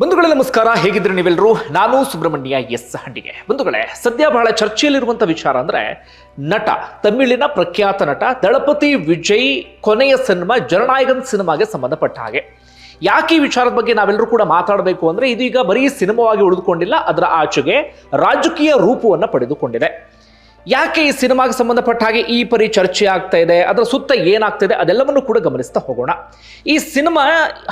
ಬಂಧುಗಳೇ, ನಮಸ್ಕಾರ. ಹೇಗಿದ್ರೆ ನೀವೆಲ್ಲರೂ? ನಾನು ಸುಬ್ರಹ್ಮಣ್ಯ ಎಸ್ ಹಂಡಿಗೆ. ಬಂಧುಗಳೇ, ಸದ್ಯ ಬಹಳ ಚರ್ಚೆಯಲ್ಲಿರುವಂತ ವಿಚಾರ ಅಂದ್ರೆ ನಟ, ತಮಿಳಿನ ಪ್ರಖ್ಯಾತ ನಟ ದಳಪತಿ ವಿಜಯ್ ಕೊನೆಯ ಸಿನಿಮಾ ಜನನಾಯಕನ್ ಸಿನಿಮಾಗೆ ಸಂಬಂಧಪಟ್ಟ ಹಾಗೆ. ಯಾಕೆ ಈ ವಿಚಾರದ ಬಗ್ಗೆ ನಾವೆಲ್ಲರೂ ಕೂಡ ಮಾತಾಡಬೇಕು ಅಂದ್ರೆ ಇದೀಗ ಬರೀ ಸಿನಿಮಾವಾಗಿ ಉಳಿದುಕೊಂಡಿಲ್ಲ, ಅದರ ಆಚೆಗೆ ರಾಜಕೀಯ ರೂಪವನ್ನು ಪಡೆದುಕೊಂಡಿದೆ. ಯಾಕೆ ಈ ಸಿನಿಮಾಗೆ ಸಂಬಂಧಪಟ್ಟ ಹಾಗೆ ಈ ಪರಿ ಚರ್ಚೆ ಆಗ್ತಾ ಇದೆ? ಅದರ ಸುತ್ತ ಏನಾಗ್ತಿದೆ? ಅದೆಲ್ಲವನ್ನು ಕೂಡ ಗಮನಿಸ್ತಾ ಹೋಗೋಣ. ಈ ಸಿನಿಮಾ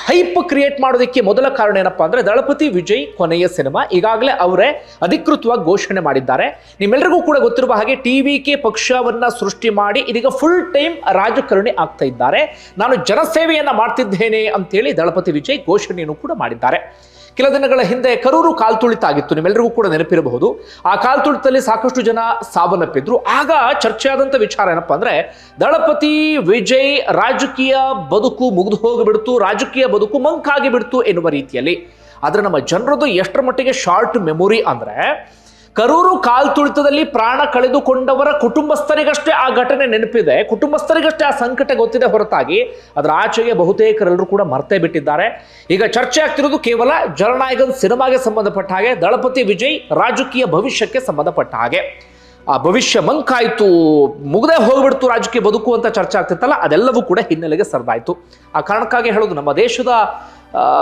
ಹೈಪ್ ಕ್ರಿಯೇಟ್ ಮಾಡೋದಕ್ಕೆ ಮೊದಲ ಕಾರಣ ಏನಪ್ಪಾ ಅಂದ್ರೆ ದಳಪತಿ ವಿಜಯ್ ಕೊನೆಯ ಸಿನಿಮಾ. ಈಗಾಗಲೇ ಅವರೇ ಅಧಿಕೃತವಾಗಿ ಘೋಷಣೆ ಮಾಡಿದ್ದಾರೆ. ನಿಮ್ಮೆಲ್ಲರಿಗೂ ಕೂಡ ಗೊತ್ತಿರುವ ಹಾಗೆ ಟಿ ವಿ ಕೆ ಪಕ್ಷವನ್ನ ಸೃಷ್ಟಿ ಮಾಡಿ ಇದೀಗ ಫುಲ್ ಟೈಮ್ ರಾಜಕಾರಣಿ ಆಗ್ತಾ ಇದ್ದಾರೆ. ನಾನು ಜನಸೇವೆಯನ್ನ ಮಾಡ್ತಿದ್ದೇನೆ ಅಂತೇಳಿ ದಳಪತಿ ವಿಜಯ್ ಘೋಷಣೆಯನ್ನು ಕೂಡ ಮಾಡಿದ್ದಾರೆ. ಕೆಲ ದಿನಗಳ ಹಿಂದೆ ಕರೂರು ಕಾಲ್ತುಳಿತ ಆಗಿತ್ತು ನಿಮ್ಮೆಲ್ಲರಿಗೂ ಕೂಡ ನೆನಪಿರಬಹುದು. ಆ ಕಾಲ್ತುಳಿತದಲ್ಲಿ ಸಾಕಷ್ಟು ಜನ ಸಾವನ್ನಪ್ಪಿದ್ರು. ಆಗ ಚರ್ಚೆಯಾದಂತ ವಿಚಾರ ಏನಪ್ಪಾ ಅಂದ್ರೆ, ದಳಪತಿ ವಿಜಯ್ ರಾಜಕೀಯ ಬದುಕು ಮುಗಿದು ಹೋಗಿಬಿಡ್ತು, ರಾಜಕೀಯ ಬದುಕು ಮಂಕಾಗಿ ಬಿಡ್ತು ಎನ್ನುವ ರೀತಿಯಲ್ಲಿ. ಆದ್ರೆ ನಮ್ಮ ಜನರದ್ದು ಎಷ್ಟರ ಮಟ್ಟಿಗೆ ಶಾರ್ಟ್ ಮೆಮೊರಿ ಅಂದ್ರೆ ಕರೂರು ಕಾಲ್ತುಳಿತದಲ್ಲಿ ಪ್ರಾಣ ಕಳೆದುಕೊಂಡವರ ಕುಟುಂಬಸ್ಥರಿಗಷ್ಟೇ ಆ ಘಟನೆ ನೆನಪಿದೆ. ಕುಟುಂಬಸ್ಥರಿಗಷ್ಟೇ ಆ ಸಂಕಟ ಗೊತ್ತಿದೆ ಹೊರತಾಗಿ ಅದರ ಆಚೆಗೆ ಬಹುತೇಕರೆಲ್ಲರೂ ಕೂಡ ಮರ್ತೇ ಬಿಟ್ಟಿದ್ದಾರೆ. ಈಗ ಚರ್ಚೆ ಆಗ್ತಿರೋದು ಕೇವಲ ಜನನಾಯಕನ್ ಸಿನಿಮಾಗೆ ಸಂಬಂಧಪಟ್ಟ ಹಾಗೆ, ದಳಪತಿ ವಿಜಯ್ ರಾಜಕೀಯ ಭವಿಷ್ಯಕ್ಕೆ ಸಂಬಂಧಪಟ್ಟ ಹಾಗೆ. ಆ ಭವಿಷ್ಯ ಮಂಕಾಯಿತು, ಮುಗದೆ ಹೋಗ್ಬಿಡ್ತು ರಾಜಕೀಯ ಬದುಕು ಅಂತ ಚರ್ಚೆ ಆಗ್ತಿತ್ತಲ್ಲ, ಅದೆಲ್ಲವೂ ಕೂಡ ಹಿನ್ನೆಲೆಗೆ ಸರಿದಾಯಿತು. ಆ ಕಾರಣಕ್ಕಾಗಿ ಹೇಳೋದು ನಮ್ಮ ದೇಶದ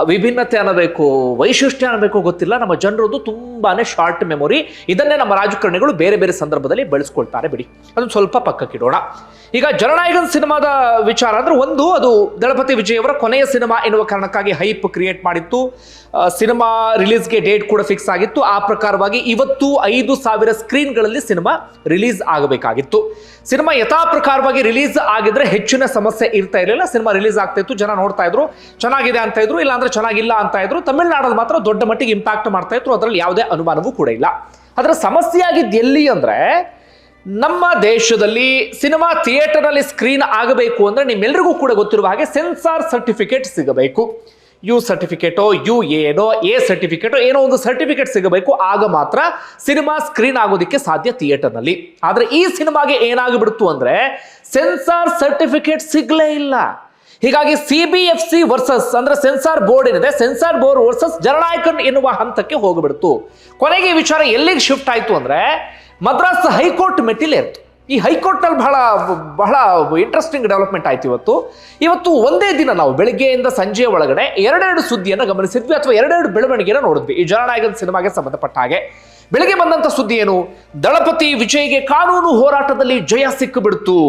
ವಿಭಿನ್ನತೆ ಅನ್ನಬೇಕು, ವೈಶಿಷ್ಟ್ಯ ಅನ್ನಬೇಕು ಗೊತ್ತಿಲ್ಲ. ನಮ್ಮ ಜನರದ್ದು ತುಂಬಾನೇ ಶಾರ್ಟ್ ಮೆಮೊರಿ ಇದನ್ನೇ ನಮ್ಮ ರಾಜಕಾರಣಿಗಳು ಬೇರೆ ಬೇರೆ ಸಂದರ್ಭದಲ್ಲಿ ಬಳಸ್ಕೊಳ್ತಾರೆ ಬಿಡಿ. ಅದನ್ನು ಸ್ವಲ್ಪ ಪಕ್ಕಕ್ಕಿಡೋಣ. ಈಗ ಜನನಾಯಕನ್ ಸಿನಿಮಾದ ವಿಚಾರ ಅಂದ್ರೆ ಒಂದು, ಅದು ದಳಪತಿ ವಿಜಯ್ ಅವರ ಕೊನೆಯ ಸಿನಿಮಾ ಎನ್ನುವ ಕಾರಣಕ್ಕಾಗಿ ಹೈಪ್ ಕ್ರಿಯೇಟ್ ಮಾಡಿತ್ತು. ಸಿನಿಮಾ ರಿಲೀಸ್ಗೆ ಡೇಟ್ ಕೂಡ ಫಿಕ್ಸ್ ಆಗಿತ್ತು. ಆ ಪ್ರಕಾರವಾಗಿ ಇವತ್ತು ಐದು ಸಾವಿರ ಸ್ಕ್ರೀನ್ಗಳಲ್ಲಿ ಸಿನಿಮಾ ರಿಲೀಸ್ ಆಗಬೇಕಾಗಿತ್ತು. ಸಿನಿಮಾ ಯಥಾ ಪ್ರಕಾರವಾಗಿ ರಿಲೀಸ್ ಆಗಿದ್ರೆ ಹೆಚ್ಚಿನ ಸಮಸ್ಯೆ ಇರ್ತಾ ಇರಲಿಲ್ಲ. ಸಿನಿಮಾ ರಿಲೀಸ್ ಆಗ್ತಾ ಇತ್ತು. ಜನ ನೋಡ್ತಾ ಇದ್ರು. ಚೆನ್ನಾಗಿದೆ ಅಂತ ಇದ್ರು. ಇಲ್ಲ ಅಂದ್ರೆ ಚೆನ್ನಾಗಿಲ್ಲ ಅಂತ ಇದ್ರು. ತಮಿಳುನಾಡಲ್ಲಿ ಮಾತ್ರ ದೊಡ್ಡ ಮಟ್ಟಿಗೆ ಇಂಪ್ಯಾಕ್ಟ್ ಮಾಡ್ತಾ ಇದ್ರು. ಅದರಲ್ಲಿ ಯಾವುದೇ ಅನುಮಾನವೂ ಕೂಡ ಇಲ್ಲ. ಅದರ ಸಮಸ್ಯೆ ಆಗಿದ್ದು ಎಲ್ಲಿ ಅಂದ್ರೆ ನಮ್ಮ ದೇಶದಲ್ಲಿ ಸಿನಿಮಾ ಥಿಯೇಟರ್ನಲ್ಲಿ ಸ್ಕ್ರೀನ್ ಆಗಬೇಕು ಅಂದ್ರೆ ನಿಮ್ಮೆಲ್ಲರಿಗೂ ಕೂಡ ಗೊತ್ತಿರುವ ಹಾಗೆ ಸೆನ್ಸಾರ್ ಸರ್ಟಿಫಿಕೇಟ್ ಸಿಗಬೇಕು. ಯು ಸರ್ಟಿಫಿಕೇಟೋ, ಯು ಏನೋ ಎ ಸರ್ಟಿಫಿಕೇಟೋ, ಏನೋ ಒಂದು ಸರ್ಟಿಫಿಕೇಟ್ ಸಿಗಬೇಕು. ಆಗ ಮಾತ್ರ ಸಿನಿಮಾ ಸ್ಕ್ರೀನ್ ಆಗೋದಕ್ಕೆ ಸಾಧ್ಯ ಥಿಯೇಟರ್ನಲ್ಲಿ. ಆದರೆ ಈ ಸಿನಿಮಾಗೆ ಏನಾಗಿಬಿಡ್ತು ಅಂದ್ರೆ ಸೆನ್ಸಾರ್ ಸರ್ಟಿಫಿಕೇಟ್ ಸಿಗಲೇ ಇಲ್ಲ. ಹೀಗಾಗಿ C B F C versus ಅಂದ್ರೆ ಸೆನ್ಸಾರ್ ಬೋರ್ಡ್ ಏನಿದೆ, ಸೆನ್ಸಾರ್ ಬೋರ್ಡ್ ವರ್ಸಸ್ ಜನನಾಯಕನ್ ಎನ್ನುವ ಹಂತಕ್ಕೆ ಹೋಗಿಬಿಡ್ತು. ಕೊನೆಗೆ ವಿಚಾರ ಎಲ್ಲಿಗೆ ಶಿಫ್ಟ್ ಆಯ್ತು ಅಂದ್ರೆ ಮದ್ರಾಸ್ ಹೈಕೋರ್ಟ್ ಮೆಟ್ಟಿಲೇರ್ತು ಈ ಹೈಕೋರ್ಟ್ನಲ್ಲಿ ಬಹಳ ಬಹಳ ಇಂಟ್ರೆಸ್ಟಿಂಗ್ ಡೆವಲಪ್ಮೆಂಟ್ ಆಯ್ತು ಇವತ್ತು. ಇವತ್ತು ಒಂದೇ ದಿನ ನಾವು ಬೆಳಗ್ಗೆಯಿಂದ ಸಂಜೆಯ ಒಳಗಡೆ ಎರಡೆರಡು ಸುದ್ದಿಯನ್ನು ಗಮನಿಸಿದ್ವಿ ಅಥವಾ ಎರಡೆರಡು ಬೆಳವಣಿಗೆಯನ್ನು ನೋಡಿದ್ವಿ. ಈ ಜನನಾಯಕನ್ ಸಿನಿಮಾಗೆ ಸಂಬಂಧಪಟ್ಟ ಹಾಗೆ. ಬೆಳಗ್ಗೆ ಬಂದಂತ ಸುದ್ದಿ ಏನು? ದಳಪತಿ ವಿಜಯ್ಗೆ ಕಾನೂನು ಹೋರಾಟದಲ್ಲಿ ಜಯ ಸಿಕ್ಕಿಬಿಡ್ತು.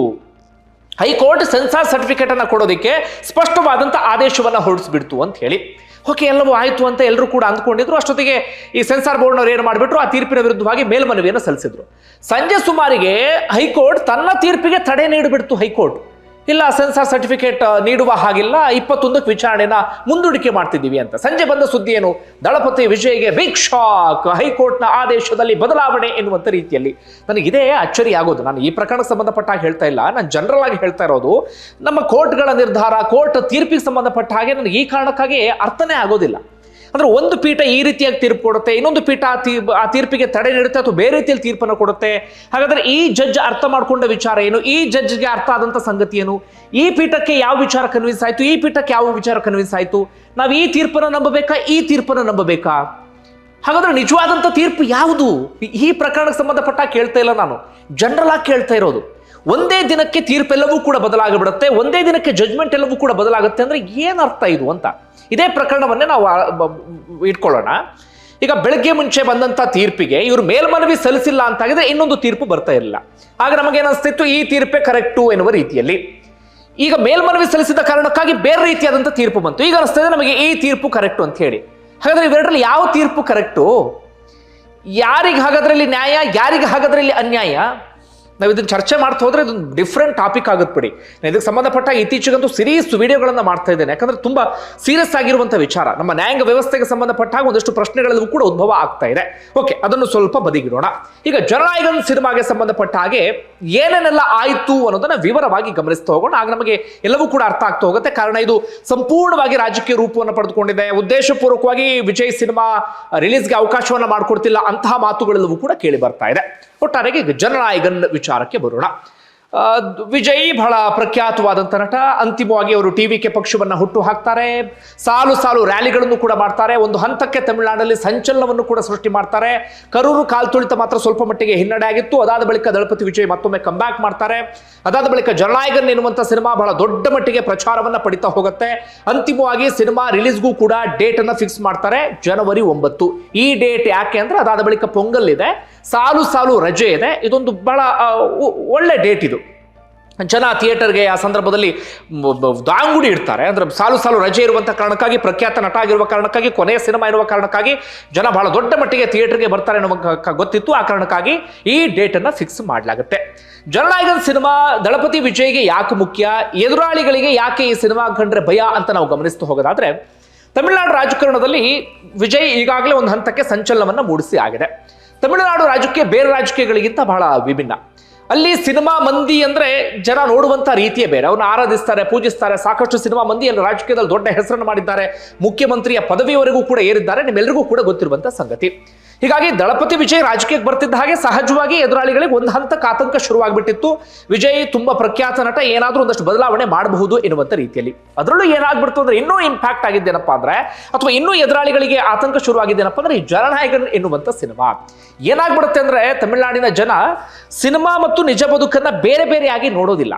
ಹೈಕೋರ್ಟ್ ಸೆನ್ಸಾರ್ ಸರ್ಟಿಫಿಕೇಟ್ ಅನ್ನ ಕೊಡೋದಕ್ಕೆ ಸ್ಪಷ್ಟವಾದಂತ ಆದೇಶವನ್ನ ಹೊರಡಿಸ್ಬಿಡ್ತು ಅಂತ ಹೇಳಿ. ಓಕೆ, ಎಲ್ಲವೂ ಆಯಿತು ಅಂತ ಎಲ್ಲರೂ ಕೂಡ ಅಂದ್ಕೊಂಡಿದ್ರು. ಅಷ್ಟೊತ್ತಿಗೆ ಈ ಸೆನ್ಸಾರ್ ಬೋರ್ಡ್ನವ್ರು ಏನು ಮಾಡಿಬಿಟ್ರು, ಆ ತೀರ್ಪಿನ ವಿರುದ್ಧವಾಗಿ ಮೇಲ್ಮನವಿಯನ್ನು ಸಲ್ಲಿಸಿದ್ರು. ಸಂಜೆ ಸುಮಾರಿಗೆ ಹೈಕೋರ್ಟ್ ತನ್ನ ತೀರ್ಪಿಗೆ ತಡೆ ನೀಡಿಬಿಡ್ತು ಹೈಕೋರ್ಟ್. ಇಲ್ಲ ಸೆನ್ಸಾರ್ ಸರ್ಟಿಫಿಕೇಟ್ ನೀಡುವ ಹಾಗಿಲ್ಲ, ಇಪ್ಪತ್ತೊಂದಕ್ಕೆ ವಿಚಾರಣೆನ ಮುಂದೂಡಿಕೆ ಮಾಡ್ತಿದ್ದೀವಿ ಅಂತ. ಸಂಜೆ ಬಂದ ಸುದ್ದಿ ಏನು? ದಳಪತಿ ವಿಜಯ್ಗೆ ಬಿಗ್ ಶಾಕ್ ಹೈಕೋರ್ಟ್ನ ಆದೇಶದಲ್ಲಿ ಬದಲಾವಣೆ ಎನ್ನುವಂತ ರೀತಿಯಲ್ಲಿ. ನನಗೆ ಇದೇ ಅಚ್ಚರಿ ಆಗೋದು. ನಾನು ಈ ಪ್ರಕರಣಕ್ಕೆ ಸಂಬಂಧಪಟ್ಟ ಹಾಗೆ ಹೇಳ್ತಾ ಇಲ್ಲ. ನಾನು ಜನರಲ್ ಆಗಿ ಹೇಳ್ತಾ ಇರೋದು, ನಮ್ಮ ಕೋರ್ಟ್ಗಳ ನಿರ್ಧಾರ, ಕೋರ್ಟ್ ತೀರ್ಪಿಗೆ ಸಂಬಂಧಪಟ್ಟ ಹಾಗೆ ನನಗೆ ಈ ಕಾರಣಕ್ಕಾಗಿ ಅರ್ಥನೇ ಆಗೋದಿಲ್ಲ. ಅಂದ್ರೆ ಒಂದು ಪೀಠ ಈ ರೀತಿಯಾಗಿ ತೀರ್ಪು ಕೊಡುತ್ತೆ, ಇನ್ನೊಂದು ಪೀಠ ಆ ಆ ತೀರ್ಪಿಗೆ ತಡೆ ನೀಡುತ್ತೆ ಅಥವಾ ಬೇರೆ ರೀತಿಯಲ್ಲಿ ತೀರ್ಪನ್ನು ಕೊಡುತ್ತೆ. ಹಾಗಾದ್ರೆ ಈ ಜಡ್ಜ್ ಅರ್ಥ ಮಾಡಿಕೊಂಡ ವಿಚಾರ ಏನು? ಈ ಜಡ್ಜ್ಗೆ ಅರ್ಥ ಆದಂತ ಸಂಗತಿ ಏನು? ಈ ಪೀಠಕ್ಕೆ ಯಾವ ವಿಚಾರ ಕನ್ವಿನ್ಸ್ ಆಯಿತು? ಈ ಪೀಠಕ್ಕೆ ಯಾವ ವಿಚಾರ ಕನ್ವಿನ್ಸ್ ಆಯಿತು? ನಾವು ಈ ತೀರ್ಪನ್ನು ನಂಬಬೇಕಾ? ಈ ತೀರ್ಪನ್ನು ನಂಬಬೇಕಾ? ಹಾಗಾದ್ರೆ ನಿಜವಾದಂತ ತೀರ್ಪು ಯಾವುದು? ಈ ಪ್ರಕರಣಕ್ಕೆ ಸಂಬಂಧಪಟ್ಟ ಕೇಳ್ತಾ ಇಲ್ಲ ನಾನು. ಜನರಲ್ ಆಗಿ ಕೇಳ್ತಾ ಇರೋದು. ಒಂದೇ ದಿನಕ್ಕೆ ತೀರ್ಪೆಲ್ಲವೂ ಕೂಡ ಬದಲಾಗಿಬಿಡುತ್ತೆ, ಒಂದೇ ದಿನಕ್ಕೆ ಜಜ್ಮೆಂಟ್ ಎಲ್ಲವೂ ಕೂಡ ಬದಲಾಗುತ್ತೆ ಅಂದ್ರೆ ಏನರ್ಥ ಇದು ಅಂತ? ಇದೇ ಪ್ರಕರಣವನ್ನೇ ನಾವು ಇಟ್ಕೊಳ್ಳೋಣ. ಈಗ ಬೆಳಗ್ಗೆ ಮುಂಚೆ ಬಂದಂತ ತೀರ್ಪಿಗೆ ಇವರು ಮೇಲ್ಮನವಿ ಸಲ್ಲಿಸಿಲ್ಲ ಅಂತ ಆಗಿದ್ರೆ ಇನ್ನೊಂದು ತೀರ್ಪು ಬರ್ತಾ ಇರಲಿಲ್ಲ. ಆಗ ನಮಗೇನಿಸ್ತಿತ್ತು ಈ ತೀರ್ಪೇ ಕರೆಕ್ಟು ಎನ್ನುವ ರೀತಿಯಲ್ಲಿ. ಈಗ ಮೇಲ್ಮನವಿ ಸಲ್ಲಿಸಿದ ಕಾರಣಕ್ಕಾಗಿ ಬೇರೆ ರೀತಿಯಾದಂಥ ತೀರ್ಪು ಬಂತು. ಈಗ ಅನಿಸ್ತದೆ ನಮಗೆ ಈ ತೀರ್ಪು ಕರೆಕ್ಟು ಅಂತ ಹೇಳಿ. ಹಾಗಾದ್ರೆ ಇವೆರಡರಲ್ಲಿ ಯಾವ ತೀರ್ಪು ಕರೆಕ್ಟು? ಯಾರಿಗೆ ಹಾಗಾದ್ರಲ್ಲಿ ನ್ಯಾಯ, ಯಾರಿಗೆ ಹಾಗಾದ್ರಲ್ಲಿ ಅನ್ಯಾಯ? ನಾವು ಚರ್ಚೆ ಮಾಡ್ತಾ ಹೋದ್ರೆ ಇದೊಂದು ಡಿಫ್ರೆಂಟ್ ಟಾಪಿಕ್ ಆಗುತ್ತೆ ಬಿಡಿ. ನಾನು ಇದಕ್ಕೆ ಸಂಬಂಧಪಟ್ಟ ಇತ್ತೀಚೆಗಂತೂ ಸಿರೀಸ್ ವಿಡಿಯೋಗಳನ್ನು ಮಾಡ್ತಾ ಇದ್ದೇನೆ. ಯಾಕಂದ್ರೆ ತುಂಬಾ ಸೀರಿಯಸ್ ಆಗಿರುವಂಥ ವಿಚಾರ. ನಮ್ಮ ನ್ಯಾಯಾಂಗ ವ್ಯವಸ್ಥೆಗೆ ಸಂಬಂಧಪಟ್ಟಾಗ ಒಂದಷ್ಟು ಪ್ರಶ್ನೆಗಳೆಲ್ಲವೂ ಕೂಡ ಉದ್ಭವ ಆಗ್ತಾ ಇದೆ. ಓಕೆ ಅದನ್ನು ಸ್ವಲ್ಪ ಬದಿಗಿಡೋಣ. ಈಗ ಜನನಾಯಕನ್ ಸಿನಿಮಾಗೆ ಸಂಬಂಧಪಟ್ಟ ಹಾಗೆ ಏನೇನೆಲ್ಲ ಆಯಿತು ಅನ್ನೋದನ್ನ ವಿವರವಾಗಿ ಗಮನಿಸ್ತಾ ಹೋಗೋಣ. ಆಗ ನಮಗೆ ಎಲ್ಲವೂ ಕೂಡ ಅರ್ಥ ಆಗ್ತಾ ಹೋಗುತ್ತೆ. ಕಾರಣ ಇದು ಸಂಪೂರ್ಣವಾಗಿ ರಾಜಕೀಯ ರೂಪವನ್ನು ಪಡೆದುಕೊಂಡಿದೆ. ಉದ್ದೇಶಪೂರ್ವಕವಾಗಿ ವಿಜಯ್ ಸಿನಿಮಾ ರಿಲೀಸ್ಗೆ ಅವಕಾಶವನ್ನ ಮಾಡಿಕೊಡ್ತಿಲ್ಲ ಅಂತಹ ಮಾತುಗಳೆಲ್ಲವೂ ಕೂಡ ಕೇಳಿ ಬರ್ತಾ ಇದೆ. ಒಟ್ಟಾರೆಗೆ ಜನನಾಯಕನ್ ವಿಚಾರಕ್ಕೆ ಬರೋಣ. ವಿಜಯ್ ಬಹಳ ಪ್ರಖ್ಯಾತವಾದಂಥ ನಟ. ಅಂತಿಮವಾಗಿ ಅವರು ಟಿ ಕೆ ಪಕ್ಷವನ್ನು ಹುಟ್ಟು ಹಾಕ್ತಾರೆ. ಸಾಲು ಸಾಲು ರ್ಯಾಲಿಗಳನ್ನು ಕೂಡ ಮಾಡ್ತಾರೆ. ಒಂದು ಹಂತಕ್ಕೆ ತಮಿಳುನಾಡಲ್ಲಿ ಸಂಚಲನವನ್ನು ಕೂಡ ಸೃಷ್ಟಿ ಮಾಡ್ತಾರೆ. ಕರೂರು ಕಾಲ್ತುಳಿತ ಮಾತ್ರ ಸ್ವಲ್ಪ ಮಟ್ಟಿಗೆ ಹಿನ್ನಡೆ ಆಗಿತ್ತು. ಅದಾದ ಬಳಿಕ ದಳಪತಿ ವಿಜಯ್ ಮತ್ತೊಮ್ಮೆ ಕಂಬ್ಯಾಕ್ ಮಾಡ್ತಾರೆ. ಅದಾದ ಬಳಿಕ ಜನನಾಯಕನ್ ಎನ್ನುವಂಥ ಸಿನಿಮಾ ಬಹಳ ದೊಡ್ಡ ಮಟ್ಟಿಗೆ ಪ್ರಚಾರವನ್ನು ಪಡಿತಾ ಹೋಗುತ್ತೆ. ಅಂತಿಮವಾಗಿ ಸಿನಿಮಾ ರಿಲೀಸ್ಗೂ ಕೂಡ ಡೇಟನ್ನು ಫಿಕ್ಸ್ ಮಾಡ್ತಾರೆ. ಜನವರಿ ಒಂಬತ್ತು. ಈ ಡೇಟ್ ಯಾಕೆ ಅಂದರೆ ಅದಾದ ಬಳಿಕ ಪೊಂಗಲ್ ಇದೆ. ಸಾಲು ಸಾಲು ರಜೆ ಇದೆ. ಇದೊಂದು ಬಹಳ ಒಳ್ಳೆ ಡೇಟ್ ಇದು. ಜನ ಥಿಯೇಟರ್ಗೆ ಆ ಸಂದರ್ಭದಲ್ಲಿ ದಾಂಗುಡಿ ಇಡ್ತಾರೆ. ಅಂದರೆ ಸಾಲು ಸಾಲು ರಜೆ ಇರುವಂಥ ಕಾರಣಕ್ಕಾಗಿ, ಪ್ರಖ್ಯಾತ ನಟ ಆಗಿರುವ ಕಾರಣಕ್ಕಾಗಿ, ಕೊನೆಯ ಸಿನಿಮಾ ಇರುವ ಕಾರಣಕ್ಕಾಗಿ ಜನ ಬಹಳ ದೊಡ್ಡ ಮಟ್ಟಿಗೆ ಥಿಯೇಟರ್ಗೆ ಬರ್ತಾರೆ ಅನ್ನೋ ಗೊತ್ತಿತ್ತು. ಆ ಕಾರಣಕ್ಕಾಗಿ ಈ ಡೇಟನ್ನು ಫಿಕ್ಸ್ ಮಾಡಲಾಗುತ್ತೆ. ಜನನಾಯಕನ್ ಸಿನಿಮಾ ದಳಪತಿ ವಿಜಯ್ಗೆ ಯಾಕೆ ಮುಖ್ಯ? ಎದುರಾಳಿಗಳಿಗೆ ಯಾಕೆ ಈ ಸಿನಿಮಾ ಕಂಡ್ರೆ ಭಯ ಅಂತ ನಾವು ಗಮನಿಸ್ತು ಹೋಗೋದಾದ್ರೆ, ತಮಿಳುನಾಡು ರಾಜಕಾರಣದಲ್ಲಿ ವಿಜಯ್ ಈಗಾಗಲೇ ಒಂದು ಹಂತಕ್ಕೆ ಸಂಚಲನವನ್ನು ಮೂಡಿಸಿ ಆಗಿದೆ. ತಮಿಳುನಾಡು ರಾಜಕೀಯ ಬೇರೆ ರಾಜಕೀಯಗಳಿಗಿಂತ ಬಹಳ ವಿಭಿನ್ನ. ಅಲ್ಲಿ ಸಿನಿಮಾ ಮಂದಿ ಅಂದ್ರೆ ಜನ ನೋಡುವಂತ ರೀತಿಯೇ ಬೇರೆ. ಅವ್ರನ್ನ ಆರಾಧಿಸ್ತಾರೆ, ಪೂಜಿಸ್ತಾರೆ, ಸಾಕಷ್ಟು ಸಿನಿಮಾ ಮಂದಿ ಅಲ್ಲಿ ರಾಜಕೀಯದಲ್ಲಿ ದೊಡ್ಡ ಹೆಸರನ್ನು ಮಾಡಿದ್ದಾರೆ. ಮುಖ್ಯಮಂತ್ರಿಯ ಪದವಿವರೆಗೂ ಕೂಡ ಏರಿದ್ದಾರೆ. ನಿಮ್ಮೆಲ್ಲರಿಗೂ ಕೂಡ ಗೊತ್ತಿರುವಂತ ಸಂಗತಿ. ಹೀಗಾಗಿ ದಳಪತಿ ವಿಜಯ್ ರಾಜಕೀಯಕ್ಕೆ ಬರ್ತಿದ್ದ ಹಾಗೆ ಸಹಜವಾಗಿ ಎದುರಾಳಿಗಳಿಗೆ ಒಂದು ಹಂತಕ್ಕೆ ಆತಂಕ ಶುರುವಾಗ್ಬಿಟ್ಟಿತ್ತು. ವಿಜಯ್ ತುಂಬಾ ಪ್ರಖ್ಯಾತ ನಟ, ಏನಾದ್ರೂ ಒಂದಷ್ಟು ಬದಲಾವಣೆ ಮಾಡಬಹುದು ಎನ್ನುವಂತ ರೀತಿಯಲ್ಲಿ. ಅದರಲ್ಲೂ ಏನಾಗ್ಬಿಡ್ತು ಅಂದ್ರೆ ಇನ್ನೂ ಇಂಪ್ಯಾಕ್ಟ್ ಆಗಿದ್ದೇನಪ್ಪ ಅಂದ್ರೆ, ಅಥವಾ ಇನ್ನೂ ಎದುರಾಳಿಗಳಿಗೆ ಆತಂಕ ಶುರುವಾಗಿದ್ದೇನಪ್ಪ ಅಂದ್ರೆ ಈ ಜನನಾಯಕನ್ ಎನ್ನುವಂತ ಸಿನಿಮಾ. ಏನಾಗ್ಬಿಡುತ್ತೆ ಅಂದ್ರೆ ತಮಿಳುನಾಡಿನ ಜನ ಸಿನಿಮಾ ಮತ್ತು ನಿಜ ಬದುಕನ್ನ ಬೇರೆ ಬೇರೆಯಾಗಿ ನೋಡೋದಿಲ್ಲ.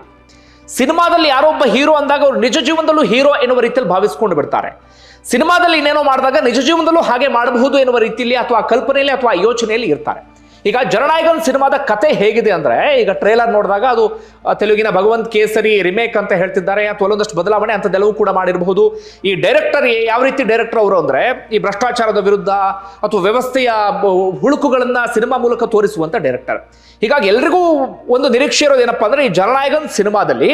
ಸಿನಿಮಾದಲ್ಲಿ ಯಾರೊಬ್ಬ ಹೀರೋ ಅಂದಾಗ ಅವರು ನಿಜ ಜೀವನದಲ್ಲೂ ಹೀರೋ ಎನ್ನುವ ರೀತಿಯಲ್ಲಿ ಭಾವಿಸ್ಕೊಂಡು ಬಿಡ್ತಾರೆ. ಸಿನಿಮಾದಲ್ಲಿ ಇನ್ನೇನೋ ಮಾಡಿದಾಗ ನಿಜ ಜೀವನದಲ್ಲೂ ಹಾಗೆ ಮಾಡಬಹುದು ಎನ್ನುವ ರೀತಿಯಲ್ಲಿ ಅಥವಾ ಕಲ್ಪನೆಯಲ್ಲಿ ಅಥವಾ ಯೋಚನೆಯಲ್ಲಿ ಇರ್ತಾರೆ. ಈಗ ಜನನಾಯಕನ್ ಸಿನಿಮಾದ ಕತೆ ಹೇಗಿದೆ ಅಂದ್ರೆ, ಈಗ ಟ್ರೇಲರ್ ನೋಡಿದಾಗ ಅದು ತೆಲುಗಿನ ಭಗವಂತ್ ಕೇಸರಿ ರಿಮೇಕ್ ಅಂತ ಹೇಳ್ತಿದ್ದಾರೆ, ಅಥವಾ ಒಂದಷ್ಟು ಬದಲಾವಣೆ ಅಂತದೆಲ್ಲವೂ ಕೂಡ ಮಾಡಿರಬಹುದು. ಈ ಡೈರೆಕ್ಟರ್ ಯಾವ ರೀತಿ ಡೈರೆಕ್ಟರ್ ಅವರು ಅಂದ್ರೆ, ಈ ಭ್ರಷ್ಟಾಚಾರದ ವಿರುದ್ಧ ಅಥವಾ ವ್ಯವಸ್ಥೆಯ ಹುಳುಕುಗಳನ್ನ ಸಿನಿಮಾ ಮೂಲಕ ತೋರಿಸುವಂತ ಡೈರೆಕ್ಟರ್ ಹೀಗಾಗಿ ಎಲ್ರಿಗೂ ಒಂದು ನಿರೀಕ್ಷೆ ಇರೋದೇನಪ್ಪ ಅಂದ್ರೆ, ಈ ಜನನಾಯಕನ್ ಸಿನಿಮಾದಲ್ಲಿ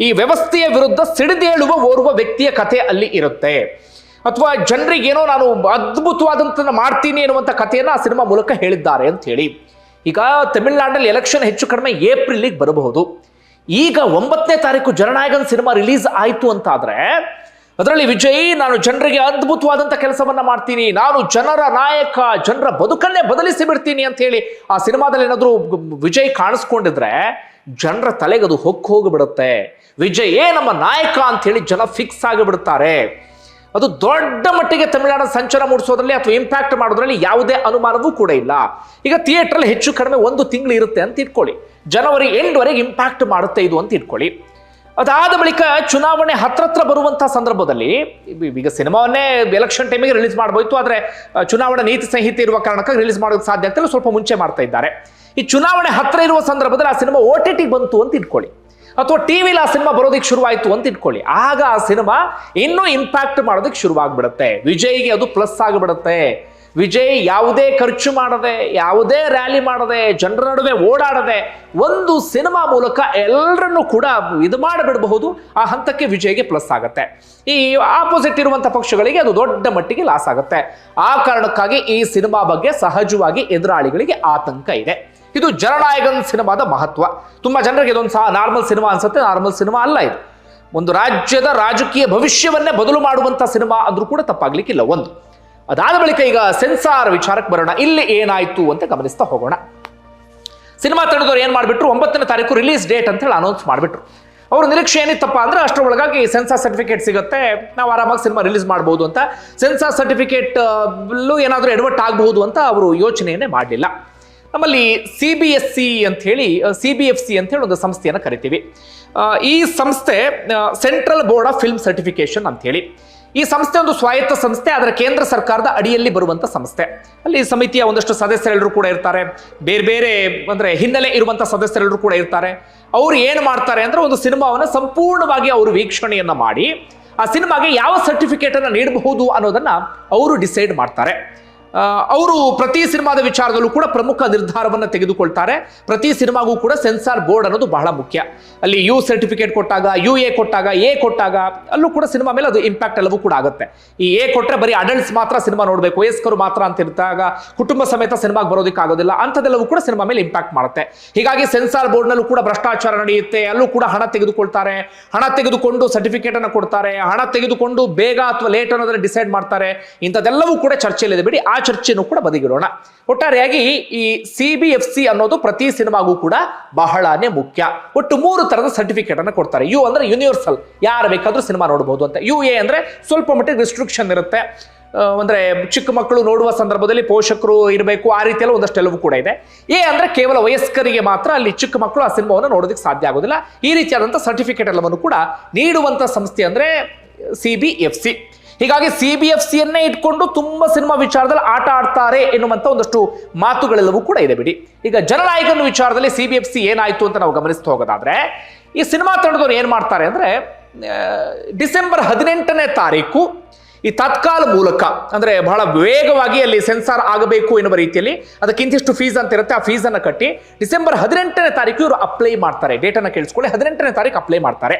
ಈ ವ್ಯವಸ್ಥೆಯ ವಿರುದ್ಧ ಸಿಡಿದೇಳುವ ಓರ್ವ ವ್ಯಕ್ತಿಯ ಕಥೆ ಅಲ್ಲಿ ಇರುತ್ತೆ. ಅಥವಾ ಜನರಿಗೆ ಏನೋ ನಾನು ಅದ್ಭುತವಾದಂತ ಮಾಡ್ತೀನಿ ಎನ್ನುವಂಥ ಕಥೆಯನ್ನ ಆ ಸಿನಿಮಾ ಮೂಲಕ ಹೇಳಿದ್ದಾರೆ ಅಂತ ಹೇಳಿ. ಈಗ ತಮಿಳ್ನಾಡಲ್ಲಿ ಎಲೆಕ್ಷನ್ ಹೆಚ್ಚು ಕಡಿಮೆ ಏಪ್ರಿಲಿಗೆ ಬರಬಹುದು. ಈಗ ಒಂಬತ್ತನೇ ತಾರೀಕು ಜನನಾಯಕನ್ ಸಿನಿಮಾ ರಿಲೀಸ್ ಆಯಿತು ಅಂತಾದರೆ, ಅದರಲ್ಲಿ ವಿಜಯ್, ನಾನು ಜನರಿಗೆ ಅದ್ಭುತವಾದಂಥ ಕೆಲಸವನ್ನ ಮಾಡ್ತೀನಿ, ನಾನು ಜನರ ನಾಯಕ, ಜನರ ಬದುಕನ್ನೇ ಬದಲಿಸಿ ಬಿಡ್ತೀನಿ ಅಂತ ಹೇಳಿ ಆ ಸಿನಿಮಾದಲ್ಲಿ ಏನಾದರೂ ವಿಜಯ್ ಕಾಣಿಸ್ಕೊಂಡಿದ್ರೆ ಜನರ ತಲೆಗೆ ಅದು ಹೊಕ್ಕು ಹೋಗಿಬಿಡುತ್ತೆ. ಏ ನಮ್ಮ ನಾಯಕ ಅಂತ ಹೇಳಿ ಜನ ಫಿಕ್ಸ್ ಆಗಿಬಿಡ್ತಾರೆ ಅದು ದೊಡ್ಡ ಮಟ್ಟಿಗೆ ತಮಿಳುನಾಡ ಸಂಚಾರ ಮೂಡಿಸೋದ್ರಲ್ಲಿ ಅಥವಾ ಇಂಪ್ಯಾಕ್ಟ್ ಮಾಡೋದ್ರಲ್ಲಿ ಯಾವುದೇ ಅನುಮಾನವೂ ಕೂಡ ಇಲ್ಲ. ಈಗ ಥಿಯೇಟ್ರಲ್ಲಿ ಹೆಚ್ಚು ಕಡಿಮೆ ಒಂದು ತಿಂಗಳು ಇರುತ್ತೆ ಅಂತ ಇಟ್ಕೊಳ್ಳಿ. ಜನವರಿ ಎಂಡ್ವರೆಗೆ ಇಂಪ್ಯಾಕ್ಟ್ ಮಾಡುತ್ತೆ ಇದು ಅಂತ ಇಟ್ಕೊಳ್ಳಿ. ಅದಾದ ಬಳಿಕ ಚುನಾವಣೆ ಹತ್ರತ್ರ ಬರುವಂತಹ ಸಂದರ್ಭದಲ್ಲಿ, ಈಗ ಸಿನಿಮಾವನ್ನೇ ಎಲೆಕ್ಷನ್ ಟೈಮಿಗೆ ರಿಲೀಸ್ ಮಾಡಬೋಯ್ತು, ಆದರೆ ಚುನಾವಣಾ ನೀತಿ ಸಂಹಿತೆ ಇರುವ ಕಾರಣಕ್ಕಾಗಿ ರಿಲೀಸ್ ಮಾಡೋಕ್ಕೆ ಸಾಧ್ಯ ಆಗ್ತಿಲ್ಲ, ಸ್ವಲ್ಪ ಮುಂಚೆ ಮಾಡ್ತಾ ಇದ್ದಾರೆ. ಈ ಚುನಾವಣೆ ಹತ್ರ ಇರುವ ಸಂದರ್ಭದಲ್ಲಿ ಆ ಸಿನಿಮಾ ಓ ಟಿ ಬಂತು ಅಂತ ಇಟ್ಕೊಳ್ಳಿ. ಅಥವಾ ಟಿವಿಲಿ ಆ ಸಿನಿಮಾ ಬರೋದಕ್ಕೆ ಶುರುವಾಯಿತು ಅಂತ ಇಟ್ಕೊಳ್ಳಿ. ಆಗ ಆ ಸಿನಿಮಾ ಇನ್ನೂ ಇಂಪ್ಯಾಕ್ಟ್ ಮಾಡೋದಕ್ಕೆ ಶುರುವಾಗ್ಬಿಡುತ್ತೆ. ವಿಜಯ್ಗೆ ಅದು ಪ್ಲಸ್ ಆಗಿಬಿಡುತ್ತೆ. ವಿಜಯ್ ಯಾವುದೇ ಖರ್ಚು ಮಾಡದೆ, ಯಾವುದೇ ರ್ಯಾಲಿ ಮಾಡದೆ, ಜನರ ನಡುವೆ ಓಡಾಡದೆ ಒಂದು ಸಿನಿಮಾ ಮೂಲಕ ಎಲ್ಲರನ್ನೂ ಕೂಡ ಇದು ಮಾಡಿಬಿಡಬಹುದು. ಆ ಹಂತಕ್ಕೆ ವಿಜಯ್ಗೆ ಪ್ಲಸ್ ಆಗುತ್ತೆ. ಈ ಆಪೋಸಿಟ್ ಇರುವಂಥ ಪಕ್ಷಗಳಿಗೆ ಅದು ದೊಡ್ಡ ಮಟ್ಟಿಗೆ ಲಾಸ್ ಆಗುತ್ತೆ. ಆ ಕಾರಣಕ್ಕಾಗಿ ಈ ಸಿನಿಮಾ ಬಗ್ಗೆ ಸಹಜವಾಗಿ ಎದುರಾಳಿಗಳಿಗೆ ಆತಂಕ ಇದೆ. ಇದು ಜನನಾಯಕನ್ ಸಿನಿಮಾದ ಮಹತ್ವ. ತುಂಬ ಜನರಿಗೆ ಇದೊಂದು ಸಹ ನಾರ್ಮಲ್ ಸಿನಿಮಾ ಅನ್ಸುತ್ತೆ ನಾರ್ಮಲ್ ಸಿನಿಮಾ ಅಲ್ಲ ಇದು. ಒಂದು ರಾಜ್ಯದ ರಾಜಕೀಯ ಭವಿಷ್ಯವನ್ನೇ ಬದಲು ಮಾಡುವಂಥ ಸಿನಿಮಾ ಅಂದ್ರೂ ಕೂಡ ತಪ್ಪಾಗ್ಲಿಕ್ಕಿಲ್ಲ ಒಂದು. ಅದಾದ ಬಳಿಕ ಈಗ ಸೆನ್ಸಾರ್ ವಿಚಾರಕ್ಕೆ ಬರೋಣ. ಇಲ್ಲಿ ಏನಾಯ್ತು ಅಂತ ಗಮನಿಸ್ತಾ ಹೋಗೋಣ. ಸಿನಿಮಾ ತಂಡದವ್ರು ಏನು ಮಾಡಿಬಿಟ್ರು? ಒಂಬತ್ತನೇ ತಾರೀಕು ರಿಲೀಸ್ ಡೇಟ್ ಅಂತ ಹೇಳಿ ಅನೌನ್ಸ್ ಮಾಡಿಬಿಟ್ರು. ಅವ್ರ ನಿರೀಕ್ಷೆ ಏನಿತ್ತಪ್ಪ ಅಂದ್ರೆ ಅಷ್ಟರೊಳಗಾಗಿ ಸೆನ್ಸಾರ್ ಸರ್ಟಿಫಿಕೇಟ್ ಸಿಗುತ್ತೆ, ನಾವು ಆರಾಮಾಗಿ ಸಿನಿಮಾ ರಿಲೀಸ್ ಮಾಡ್ಬೋದು ಅಂತ. ಸೆನ್ಸಾರ್ ಸರ್ಟಿಫಿಕೇಟ್ ಏನಾದರೂ ಎಡವಟ್ ಆಗಬಹುದು ಅಂತ ಅವರು ಯೋಚನೆಯನ್ನೇ ಮಾಡಲಿಲ್ಲ. ನಮ್ಮಲ್ಲಿ ಸಿ ಬಿ ಎಸ್ ಸಿ ಅಂತ ಹೇಳಿ ಸಿ ಬಿ ಎಫ್ ಸಿ ಅಂತ ಹೇಳಿ ಒಂದು ಸಂಸ್ಥೆಯನ್ನು ಕರಿತೀವಿ. ಈ ಸಂಸ್ಥೆ central board of film certification ಅಂತ ಹೇಳಿ ಈ ಸಂಸ್ಥೆ ಒಂದು ಸ್ವಾಯತ್ತ ಸಂಸ್ಥೆ ಅದರ ಕೇಂದ್ರ ಸರ್ಕಾರದ ಅಡಿಯಲ್ಲಿ ಬರುವಂತ ಸಂಸ್ಥೆ. ಅಲ್ಲಿ ಸಮಿತಿಯ ಒಂದಷ್ಟು ಸದಸ್ಯರೆಲ್ಲರೂ ಕೂಡ ಇರ್ತಾರೆ. ಬೇರೆ ಬೇರೆ, ಅಂದ್ರೆ ಹಿನ್ನೆಲೆ ಇರುವಂಥ ಸದಸ್ಯರೆಲ್ಲರೂ ಕೂಡ ಇರ್ತಾರೆ. ಅವ್ರು ಏನು ಮಾಡ್ತಾರೆ ಅಂದ್ರೆ ಒಂದು ಸಿನಿಮಾವನ್ನ ಸಂಪೂರ್ಣವಾಗಿ ಅವರು ವೀಕ್ಷಣೆಯನ್ನ ಮಾಡಿ, ಆ ಸಿನಿಮಾಗೆ ಯಾವ ಸರ್ಟಿಫಿಕೇಟ್ ಅನ್ನ ನೀಡಬಹುದು ಅನ್ನೋದನ್ನ ಅವರು ಡಿಸೈಡ್ ಮಾಡ್ತಾರೆ. ಅವರು ಪ್ರತಿ ಸಿನಿಮಾದ ವಿಚಾರದಲ್ಲೂ ಕೂಡ ಪ್ರಮುಖ ನಿರ್ಧಾರವನ್ನು ತೆಗೆದುಕೊಳ್ತಾರೆ. ಪ್ರತಿ ಸಿನಿಮಾಗೂ ಕೂಡ ಸೆನ್ಸಾರ್ ಬೋರ್ಡ್ ಅನ್ನೋದು ಬಹಳ ಮುಖ್ಯ. ಅಲ್ಲಿ ಯು ಸರ್ಟಿಫಿಕೇಟ್ ಕೊಟ್ಟಾಗ, ಯು ಎ ಕೊಟ್ಟಾಗ ಎ ಕೊಟ್ಟಾಗ ಅಲ್ಲೂ ಕೂಡ ಸಿನಿಮಾ ಮೇಲೆ ಅದು ಇಂಪ್ಯಾಕ್ಟ್ ಎಲ್ಲವೂ ಕೂಡ ಆಗುತ್ತೆ. ಈ ಎ ಕೊಟ್ಟರೆ ಬರೀ ಅಡಲ್ಟ್ಸ್ ಮಾತ್ರ ಸಿನಿಮಾ ನೋಡಬೇಕು, ವಯಸ್ಕರು ಮಾತ್ರ ಅಂತ ಇರ್ತಾಗ ಕುಟುಂಬ ಸಮೇತ ಸಿನಿಮಾಗೆ ಬರೋದಕ್ಕೆ ಆಗೋದಿಲ್ಲ, ಅಂಥದ್ದೆಲ್ಲವೂ ಕೂಡ ಸಿನಿಮಾ ಮೇಲೆ ಇಂಪ್ಯಾಕ್ಟ್ ಮಾಡುತ್ತೆ. ಹೀಗಾಗಿ ಸೆನ್ಸಾರ್ ಬೋರ್ಡ್ನಲ್ಲೂ ಕೂಡ ಭ್ರಷ್ಟಾಚಾರ ನಡೆಯುತ್ತೆ, ಅಲ್ಲೂ ಕೂಡ ಹಣ ತೆಗೆದುಕೊಳ್ತಾರೆ. ಹಣ ತೆಗೆದುಕೊಂಡು ಸರ್ಟಿಫಿಕೇಟ್ ಅನ್ನು ಕೊಡ್ತಾರೆ, ಹಣ ತೆಗೆದುಕೊಂಡು ಬೇಗ ಅಥವಾ ಲೇಟ್ ಅನ್ನೋದನ್ನ ಡಿಸೈಡ್ ಮಾಡ್ತಾರೆ. ಇಂಥದ್ದೆಲ್ಲವೂ ಕೂಡ ಚರ್ಚೆಯಲ್ಲಿದೆ. ಬಿಡಿ ಆ ಚರ್ಚೆನೂ ಕೂಡ ಬದಿಗಿಡೋಣ. ಒಟ್ಟಾರೆಯಾಗಿ ಈ ಸಿ ಬಿ ಎಫ್ ಸಿ ಅನ್ನೋದು ಪ್ರತಿ ಸಿನಿಮಾಗೂ ಕೂಡ ಬಹಳನೇ ಮುಖ್ಯ. ಒಟ್ಟು ಮೂರು ತರದ ಸರ್ಟಿಫಿಕೇಟ್ ಅನ್ನು ಕೊಡ್ತಾರೆ. ಯು ಅಂದ್ರೆ ಯೂನಿವರ್ಸಲ್ ಯಾರು ಬೇಕಾದ್ರೂ ಸಿನಿಮಾ ನೋಡಬಹುದು ಅಂತ. ಯು ಎ ಅಂದ್ರೆ ಸ್ವಲ್ಪ ಮಟ್ಟಿಗೆ ರಿಸ್ಟ್ರಿಕ್ಷನ್ ಇರುತ್ತೆ. ಅಂದ್ರೆ ಚಿಕ್ಕ ಮಕ್ಕಳು ನೋಡುವ ಸಂದರ್ಭದಲ್ಲಿ ಪೋಷಕರು ಇರಬೇಕು, ಆ ರೀತಿಯೆಲ್ಲ ಒಂದಷ್ಟು ಎಲ್ಲವೂ ಕೂಡ ಇದೆ. ಎ ಅಂದ್ರೆ ಕೇವಲ ವಯಸ್ಕರಿಗೆ ಮಾತ್ರ ಅಲ್ಲಿ ಚಿಕ್ಕ ಮಕ್ಕಳು ಆ ಸಿನಿಮಾವನ್ನು ನೋಡೋದಕ್ಕೆ ಸಾಧ್ಯ ಆಗೋದಿಲ್ಲ. ಈ ರೀತಿಯಾದಂಥ ಸರ್ಟಿಫಿಕೇಟ್ ಎಲ್ಲವನ್ನು ಕೂಡ ನೀಡುವಂಥ ಸಂಸ್ಥೆ ಅಂದ್ರೆ ಸಿ ಬಿ ಎಫ್ ಸಿ ಹೀಗಾಗಿ ಸಿ ಬಿ ಎಫ್ ಸಿಯನ್ನೇ ಇಟ್ಕೊಂಡು ತುಂಬಾ ಸಿನಿಮಾ ವಿಚಾರದಲ್ಲಿ ಆಟ ಆಡ್ತಾರೆ ಎನ್ನುವಂಥ ಒಂದಷ್ಟು ಮಾತುಗಳೆಲ್ಲವೂ ಕೂಡ ಇದೆ ಬಿಡಿ. ಈಗ ಜನನಾಯಕನ ವಿಚಾರದಲ್ಲಿ ಸಿ ಬಿ ಎಫ್ ಸಿ ಏನಾಯ್ತು ಅಂತ ನಾವು ಗಮನಿಸ್ತಾ ಹೋಗೋದಾದ್ರೆ, ಈ ಸಿನಿಮಾ ತಂಡದವ್ರು ಏನು ಮಾಡ್ತಾರೆ ಅಂದ್ರೆ ಡಿಸೆಂಬರ್ ಹದಿನೆಂಟನೇ ತಾರೀಕು ಈ ತತ್ಕಾಲ ಮೂಲಕ, ಅಂದ್ರೆ ಬಹಳ ವೇಗವಾಗಿ ಅಲ್ಲಿ ಸೆನ್ಸಾರ್ ಆಗಬೇಕು ಎನ್ನುವ ರೀತಿಯಲ್ಲಿ ಅದಕ್ಕಿಂತಿಷ್ಟು ಫೀಸ್ ಅಂತ ಇರುತ್ತೆ, ಆ ಫೀಸನ್ನು ಕಟ್ಟಿ ಡಿಸೆಂಬರ್ ಹದಿನೆಂಟನೇ ತಾರೀಕು ಇವರು ಅಪ್ಲೈ ಮಾಡ್ತಾರೆ. ಡೇಟನ್ನು ಕೇಳಿಸ್ಕೊಳ್ಳಿ. ಹದಿನೆಂಟನೇ ತಾರೀಕು ಅಪ್ಲೈ ಮಾಡ್ತಾರೆ.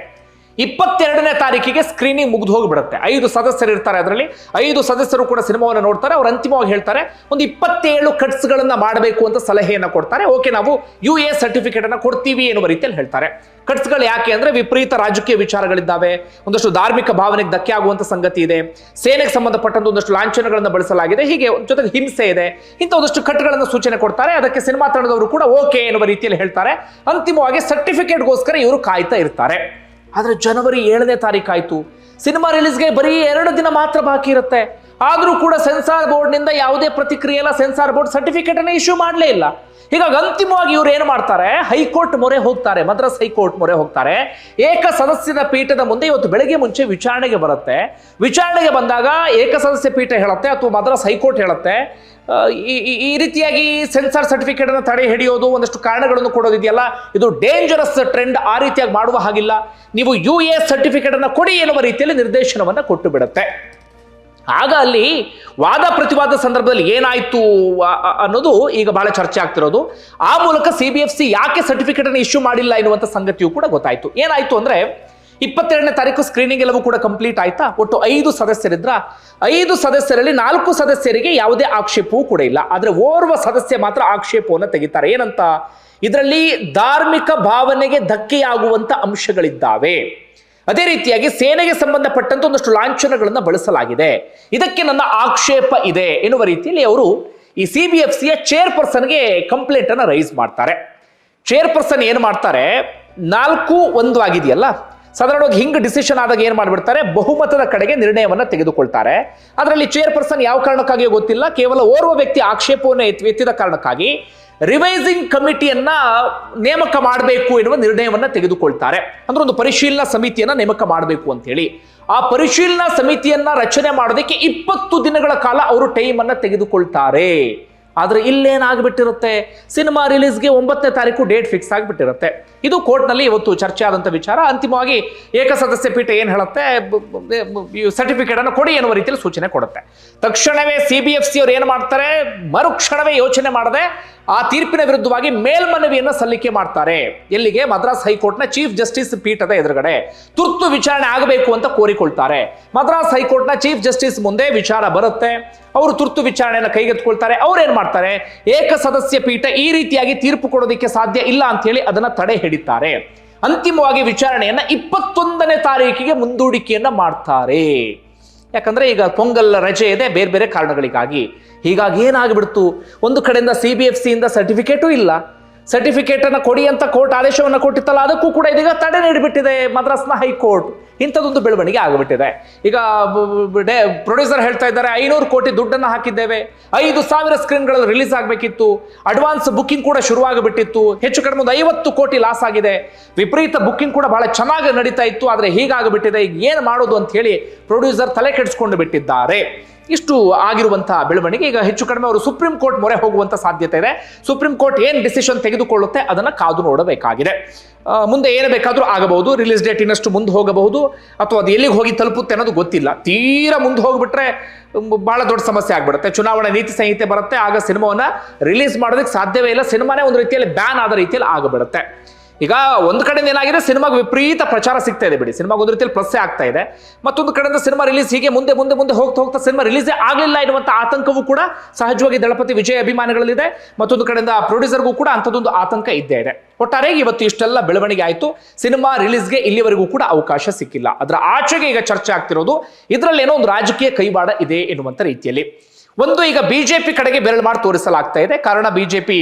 ಇಪ್ಪತ್ತೆರಡನೇ ತಾರೀಕಿಗೆ ಸ್ಕ್ರೀನಿಂಗ್ ಮುಗಿದು ಹೋಗಿಬಿಡುತ್ತೆ. ಐದು ಸದಸ್ಯರು ಇರ್ತಾರೆ ಅದರಲ್ಲಿ. ಐದು ಸದಸ್ಯರು ಕೂಡ ಸಿನಿಮಾವನ್ನು ನೋಡ್ತಾರೆ. ಅವ್ರು ಅಂತಿಮವಾಗಿ ಹೇಳ್ತಾರೆ, ಒಂದು ಇಪ್ಪತ್ತೇಳು ಕಟ್ಸ್ಗಳನ್ನು ಮಾಡಬೇಕು ಅಂತ ಸಲಹೆಯನ್ನು ಕೊಡ್ತಾರೆ. ಓಕೆ, ನಾವು ಯು ಎ ಸರ್ಟಿಫಿಕೇಟ್ ಅನ್ನು ಕೊಡ್ತೀವಿ ಎನ್ನುವ ರೀತಿಯಲ್ಲಿ ಹೇಳ್ತಾರೆ. ಕಟ್ಸ್ಗಳು ಯಾಕೆ ಅಂದ್ರೆ ವಿಪರೀತ ರಾಜಕೀಯ ವಿಚಾರಗಳಿದ್ದಾವೆ. ಒಂದಷ್ಟು ಧಾರ್ಮಿಕ ಭಾವನೆಗೆ ಧಕ್ಕೆ ಆಗುವಂತ ಸಂಗತಿ ಇದೆ. ಸೇನೆಗೆ ಸಂಬಂಧಪಟ್ಟಂತ ಒಂದಷ್ಟು ಲಾಂಛನಗಳನ್ನು ಬಳಸಲಾಗಿದೆ. ಹೀಗೆ ಜೊತೆಗೆ ಹಿಂಸೆ ಇದೆ. ಇಂಥ ಒಂದಷ್ಟು ಕಟ್ಗಳನ್ನು ಸೂಚನೆ ಕೊಡ್ತಾರೆ. ಅದಕ್ಕೆ ಸಿನಿಮಾ ತಂಡದವರು ಕೂಡ ಓಕೆ ಎನ್ನುವ ರೀತಿಯಲ್ಲಿ ಹೇಳ್ತಾರೆ. ಅಂತಿಮವಾಗಿ ಸರ್ಟಿಫಿಕೇಟ್ಗೋಸ್ಕರ ಇವರು ಕಾಯ್ತಾ ಇರ್ತಾರೆ. ಆದ್ರೆ ಜನವರಿ ಏಳನೇ ತಾರೀಕು ಆಯ್ತು. ಸಿನಿಮಾ ರಿಲೀಸ್ಗೆ ಬರೀ ಎರಡು ದಿನ ಮಾತ್ರ ಬಾಕಿ ಇರುತ್ತೆ. ಆದರೂ ಕೂಡ ಸೆನ್ಸಾರ್ ಬೋರ್ಡ್ನಿಂದ ಯಾವುದೇ ಪ್ರತಿಕ್ರಿಯೆ ಇಲ್ಲ. ಸೆನ್ಸಾರ್ ಬೋರ್ಡ್ ಸರ್ಟಿಫಿಕೇಟನ್ನು ಇಶ್ಯೂ ಮಾಡಲೇ ಇಲ್ಲ. ಹೀಗಾಗಿ ಅಂತಿಮವಾಗಿ ಇವ್ರು ಏನು ಮಾಡ್ತಾರೆ? ಹೈಕೋರ್ಟ್ ಮೊರೆ ಹೋಗ್ತಾರೆ, ಮದ್ರಾಸ್ ಹೈಕೋರ್ಟ್ ಮೊರೆ ಹೋಗ್ತಾರೆ. ಏಕ ಸದಸ್ಯದ ಪೀಠದ ಮುಂದೆ ಇವತ್ತು ಬೆಳಗ್ಗೆ ಮುಂಚೆ ವಿಚಾರಣೆಗೆ ಬರುತ್ತೆ. ವಿಚಾರಣೆಗೆ ಬಂದಾಗ ಏಕ ಸದಸ್ಯ ಪೀಠ ಹೇಳುತ್ತೆ, ಅಥವಾ ಮದ್ರಾಸ್ ಹೈಕೋರ್ಟ್ ಹೇಳುತ್ತೆ. ಈ ರೀತಿಯಾಗಿ ಸೆನ್ಸಾರ್ ಸರ್ಟಿಫಿಕೇಟ್ ಅನ್ನು ತಡೆ ಹಿಡಿಯೋದು, ಒಂದಷ್ಟು ಕಾರಣಗಳನ್ನು ಕೊಡೋದಿದೆಯಲ್ಲ ಇದು ಡೇಂಜರಸ್ ಟ್ರೆಂಡ್ ಆ ರೀತಿಯಾಗಿ ಮಾಡುವ ಹಾಗಿಲ್ಲ. ನೀವು ಯು ಎ ಸರ್ಟಿಫಿಕೇಟ್ ಅನ್ನು ಕೊಡಿ ಎನ್ನುವ ರೀತಿಯಲ್ಲಿ ನಿರ್ದೇಶನವನ್ನು ಕೊಟ್ಟು ಬಿಡುತ್ತೆ. ಆಗ ಅಲ್ಲಿ ವಾದ ಪ್ರತಿವಾದ ಸಂದರ್ಭದಲ್ಲಿ ಏನಾಯ್ತು ಅನ್ನೋದು ಈಗ ಬಹಳ ಚರ್ಚೆ ಆಗ್ತಿರೋದು. ಆ ಮೂಲಕ ಸಿ ಬಿ ಎಫ್ ಸಿ ಯಾಕೆ ಸರ್ಟಿಫಿಕೇಟ್ ಅನ್ನು ಇಶ್ಯೂ ಮಾಡಿಲ್ಲ ಎನ್ನುವಂತ ಸಂಗತಿಯು ಕೂಡ ಗೊತ್ತಾಯ್ತು. ಏನಾಯ್ತು ಅಂದ್ರೆ ಇಪ್ಪತ್ತೆರಡನೇ ತಾರೀಕು ಸ್ಕ್ರೀನಿಂಗ್ ಎಲ್ಲವೂ ಕೂಡ ಕಂಪ್ಲೀಟ್ ಆಯ್ತಾ? ಒಟ್ಟು ಐದು ಸದಸ್ಯರಿದ್ರ. ಐದು ಸದಸ್ಯರಲ್ಲಿ ನಾಲ್ಕು ಸದಸ್ಯರಿಗೆ ಯಾವುದೇ ಆಕ್ಷೇಪವೂ ಕೂಡ ಇಲ್ಲ. ಆದ್ರೆ ಓರ್ವ ಸದಸ್ಯ ಮಾತ್ರ ಆಕ್ಷೇಪವನ್ನು ತೆಗಿತಾರೆ. ಏನಂತ? ಇದರಲ್ಲಿ ಧಾರ್ಮಿಕ ಭಾವನೆಗೆ ಧಕ್ಕೆಯಾಗುವಂತ ಅಂಶಗಳಿದ್ದಾವೆ. ಅದೇ ರೀತಿಯಾಗಿ ಸೇನೆಗೆ ಸಂಬಂಧಪಟ್ಟಂತ ಒಂದಷ್ಟು ಲಾಂಛನಗಳನ್ನು ಬಳಸಲಾಗಿದೆ. ಇದಕ್ಕೆ ನನ್ನ ಆಕ್ಷೇಪ ಇದೆ ಎನ್ನುವ ರೀತಿಯಲ್ಲಿ ಅವರು ಈ ಸಿ ಬಿ ಎಫ್ ಸಿಯ ಚೇರ್ಪರ್ಸನ್ಗೆ ಕಂಪ್ಲೇಂಟ್ ಅನ್ನು ರೈಸ್ ಮಾಡ್ತಾರೆ. ಚೇರ್ಪರ್ಸನ್ ಏನು ಮಾಡ್ತಾರೆ? ನಾಲ್ಕು ಒಂದು ಆಗಿದೆಯಲ್ಲ? ಸಾಧಾರಣವಾಗಿ ಹಿಂಗ್ ಡಿಸಿಷನ್ ಆದಾಗ ಏನ್ ಮಾಡ್ಬಿಡ್ತಾರೆ? ಬಹುಮತದ ಕಡೆಗೆ ನಿರ್ಣಯವನ್ನ ತೆಗೆದುಕೊಳ್ತಾರೆ. ಅದರಲ್ಲಿ ಚೇರ್ಪರ್ಸನ್ ಯಾವ ಕಾರಣಕ್ಕಾಗಿಯೇ ಗೊತ್ತಿಲ್ಲ. ಕೇವಲ ಓರ್ವ ವ್ಯಕ್ತಿ ಆಕ್ಷೇಪವನ್ನು ಎತ್ತಿ- ಎತ್ತಿದ ಕಾರಣಕ್ಕಾಗಿ ರಿವೈಸಿಂಗ್ ಕಮಿಟಿಯನ್ನ ನೇಮಕ ಮಾಡಬೇಕು ಎನ್ನುವ ನಿರ್ಣಯವನ್ನ ತೆಗೆದುಕೊಳ್ತಾರೆ. ಅಂದ್ರೆ ಒಂದು ಪರಿಶೀಲನಾ ಸಮಿತಿಯನ್ನ ನೇಮಕ ಮಾಡಬೇಕು ಅಂತ ಹೇಳಿ ಆ ಪರಿಶೀಲನಾ ಸಮಿತಿಯನ್ನ ರಚನೆ ಮಾಡೋದಕ್ಕೆ ಇಪ್ಪತ್ತು ದಿನಗಳ ಕಾಲ ಅವರು ಟೈಮ್ ಅನ್ನ ತೆಗೆದುಕೊಳ್ತಾರೆ. ಆದ್ರೆ ಇಲ್ಲೇನಾಗ್ಬಿಟ್ಟಿರುತ್ತೆ ಸಿನಿಮಾ ರಿಲೀಸ್ಗೆ ಒಂಬತ್ತನೇ ತಾರೀಕು ಡೇಟ್ ಫಿಕ್ಸ್ ಆಗಿಬಿಟ್ಟಿರುತ್ತೆ. ಇದು ಕೋರ್ಟ್ನಲ್ಲಿ ಇವತ್ತು ಚರ್ಚೆ ಆದಂಥ ವಿಚಾರ. ಅಂತಿಮವಾಗಿ ಏಕಸದಸ್ಯ ಪೀಠ ಏನು ಹೇಳುತ್ತೆ? ಸರ್ಟಿಫಿಕೇಟ್ ಅನ್ನು ಕೊಡಿ ಎನ್ನುವ ರೀತಿಯಲ್ಲಿ ಸೂಚನೆ ಕೊಡುತ್ತೆ. ತಕ್ಷಣವೇ ಸಿ ಬಿ ಎಫ್ ಸಿ ಅವರು ಏನು ಮಾಡ್ತಾರೆ? ಮರುಕ್ಷಣವೇ ಯೋಚನೆ ಮಾಡದೆ ಆ ತೀರ್ಪಿನ ವಿರುದ್ಧವಾಗಿ ಮೇಲ್ಮನವಿಯನ್ನು ಸಲ್ಲಿಕೆ ಮಾಡ್ತಾರೆ. ಎಲ್ಲಿಗೆ? ಮದ್ರಾಸ್ ಹೈಕೋರ್ಟ್ನ ಚೀಫ್ ಜಸ್ಟಿಸ್ ಪೀಠದ ಎದುರುಗಡೆ. ತುರ್ತು ವಿಚಾರಣೆ ಆಗಬೇಕು ಅಂತ ಕೋರಿಕೊಳ್ತಾರೆ. ಮದ್ರಾಸ್ ಹೈಕೋರ್ಟ್ನ ಚೀಫ್ ಜಸ್ಟಿಸ್ ಮುಂದೆ ವಿಚಾರ ಬರುತ್ತೆ. ಅವರು ತುರ್ತು ವಿಚಾರಣೆಯನ್ನು ಕೈಗೆತ್ತಿಕೊಳ್ತಾರೆ. ಅವ್ರು ಏನ್ ಮಾಡ್ತಾರೆ. ಏಕ ಸದಸ್ಯ ಪೀಠ ಈ ರೀತಿಯಾಗಿ ತೀರ್ಪು ಕೊಡೋದಕ್ಕೆ ಸಾಧ್ಯ ಇಲ್ಲ ಅಂತ ಹೇಳಿ ಅದನ್ನ ತಡೆ ಹಿಡಿತಾರೆ. ಅಂತಿಮವಾಗಿ ವಿಚಾರಣೆಯನ್ನ ಇಪ್ಪತ್ತೊಂದನೇ ತಾರೀಕಿಗೆ ಮುಂದೂಡಿಕೆಯನ್ನ ಮಾಡ್ತಾರೆ. ಯಾಕಂದ್ರೆ ಈಗ ಪೊಂಗಲ್ ರಜೆ ಇದೆ ಬೇರೆ ಬೇರೆ ಕಾರಣಗಳಿಗಾಗಿ. ಹೀಗಾಗಿ ಏನಾಗ್ಬಿಡ್ತು? ಒಂದು ಕಡೆಯಿಂದ ಸಿ ಬಿ ಎಫ್ ಸಿಯಿಂದ ಸರ್ಟಿಫಿಕೇಟೂ ಇಲ್ಲ. ಸರ್ಟಿಫಿಕೇಟ್ ಅನ್ನ ಕೊಡಿ ಅಂತ ಕೋರ್ಟ್ ಆದೇಶವನ್ನು ಕೊಟ್ಟಿತ್ತಲ್ಲ, ಅದಕ್ಕೂ ಕೂಡ ಇದೀಗ ತಡೆ ನೀಡಿಬಿಟ್ಟಿದೆ ಮದ್ರಾಸ್ನ ಹೈಕೋರ್ಟ್. ಇಂಥದ್ದೊಂದು ಬೆಳವಣಿಗೆ ಆಗಿಬಿಟ್ಟಿದೆ. ಈಗ ಪ್ರೊಡ್ಯೂಸರ್ ಹೇಳ್ತಾ ಇದ್ದಾರೆ, ಐನೂರು ಕೋಟಿ ದುಡ್ಡನ್ನು ಹಾಕಿದ್ದೇವೆ. ಐದು ಸಾವಿರ ಸ್ಕ್ರೀನ್ಗಳಲ್ಲಿ ರಿಲೀಸ್ ಆಗಬೇಕಿತ್ತು. ಅಡ್ವಾನ್ಸ್ ಬುಕ್ಕಿಂಗ್ ಕೂಡ ಶುರುವಾಗಿಬಿಟ್ಟಿತ್ತು. ಹೆಚ್ಚು ಕಡಿಮೆ ಒಂದು ಐವತ್ತು ಕೋಟಿ ಲಾಸ್ ಆಗಿದೆ. ವಿಪರೀತ ಬುಕ್ಕಿಂಗ್ ಕೂಡ ಬಹಳ ಚೆನ್ನಾಗಿ ನಡೀತಾ ಇತ್ತು, ಆದರೆ ಹೀಗಾಗಿಬಿಟ್ಟಿದೆ. ಈಗ ಏನು ಮಾಡೋದು ಅಂತ ಹೇಳಿ ಪ್ರೊಡ್ಯೂಸರ್ ತಲೆ ಕೆಡಿಸ್ಕೊಂಡು ಬಿಟ್ಟಿದ್ದಾರೆ. ಇಷ್ಟು ಆಗಿರುವಂತಹ ಬೆಳವಣಿಗೆ. ಈಗ ಹೆಚ್ಚು ಕಡಿಮೆ ಅವರು ಸುಪ್ರೀಂ ಕೋರ್ಟ್ ಮೊರೆ ಹೋಗುವಂತ ಸಾಧ್ಯತೆ ಇದೆ. ಸುಪ್ರೀಂ ಕೋರ್ಟ್ ಏನ್ ಡಿಸಿಷನ್ ತೆಗೆದುಕೊಳ್ಳುತ್ತೆ ಅದನ್ನ ಕಾದು ನೋಡಬೇಕಾಗಿದೆ. ಮುಂದೆ ಏನು ಬೇಕಾದರೂ ಆಗಬಹುದು. ರಿಲೀಸ್ ಡೇಟ್ ಇನ್ನಷ್ಟು ಮುಂದೆ ಹೋಗಬಹುದು. ಅಥವಾ ಅದು ಎಲ್ಲಿಗೆ ಹೋಗಿ ತಲುಪುತ್ತೆ ಅನ್ನೋದು ಗೊತ್ತಿಲ್ಲ. ತೀರಾ ಮುಂದೆ ಹೋಗ್ಬಿಟ್ರೆ ಬಹಳ ದೊಡ್ಡ ಸಮಸ್ಯೆ ಆಗ್ಬಿಡುತ್ತೆ. ಚುನಾವಣಾ ನೀತಿ ಸಂಹಿತೆ ಬರುತ್ತೆ. ಆಗ ಸಿನಿಮಾವನ್ನ ರಿಲೀಸ್ ಮಾಡೋದಕ್ಕೆ ಸಾಧ್ಯವೇ ಇಲ್ಲ. ಸಿನಿಮಾನೇ ಒಂದು ರೀತಿಯಲ್ಲಿ ಬ್ಯಾನ್ ಆದ ರೀತಿಯಲ್ಲಿ ಆಗಿಬಿಡುತ್ತೆ. ಈಗ ಒಂದು ಕಡೆಯಿಂದ ಏನಾಗಿದೆ? ಸಿನಿಮಾಗೆ ವಿಪರೀತ ಪ್ರಚಾರ ಸಿಗ್ತಾ ಇದೆ ಬಿಡಿ. ಸಿನಿಮಾಗೆ ಒಂದು ರೀತಿಯಲ್ಲಿ ಪ್ಲಸ್ಸೇ ಆಗ್ತಾ ಇದೆ. ಮತ್ತೊಂದು ಕಡೆಯಿಂದ ಸಿನಿಮಾ ರಿಲೀಸ್ ಹೀಗೆ ಮುಂದೆ ಮುಂದೆ ಮುಂದೆ ಹೋಗ್ತಾ ಹೋಗ್ತಾ ಸಿನಿಮಾ ರಿಲೀಸೇ ಆಗಲಿಲ್ಲ ಎನ್ನುವಂಥ ಆತಂಕವೂ ಕೂಡ ಸಹಜವಾಗಿ ದಳಪತಿ ವಿಜಯ್ ಅಭಿಮಾನಿಗಳಲ್ಲಿದೆ. ಮತ್ತೊಂದು ಕಡೆಯಿಂದ ಪ್ರೊಡ್ಯೂಸರ್ಗೂ ಕೂಡ ಅಂಥದ್ದೊಂದು ಆತಂಕ ಇದ್ದೇ ಇದೆ. ಒಟ್ಟಾರೆ ಇವತ್ತು ಇಷ್ಟೆಲ್ಲ ಬೆಳವಣಿಗೆ ಆಯಿತು. ಸಿನಿಮಾ ರಿಲೀಸ್ಗೆ ಇಲ್ಲಿವರೆಗೂ ಕೂಡ ಅವಕಾಶ ಸಿಕ್ಕಿಲ್ಲ. ಅದರ ಆಚೆಗೆ ಈಗ ಚರ್ಚೆ ಆಗ್ತಿರೋದು. ಇದರಲ್ಲಿ ಏನೋ ಒಂದು ರಾಜಕೀಯ ಕೈವಾಡ ಇದೆ ಎನ್ನುವಂಥ ರೀತಿಯಲ್ಲಿ. ಒಂದು ಈಗ ಬಿಜೆಪಿ ಕಡೆಗೆ ಬೆರಳು ಮಾಡಿ ತೋರಿಸಲಾಗ್ತಾ ಇದೆ. ಕಾರಣ ಬಿಜೆಪಿ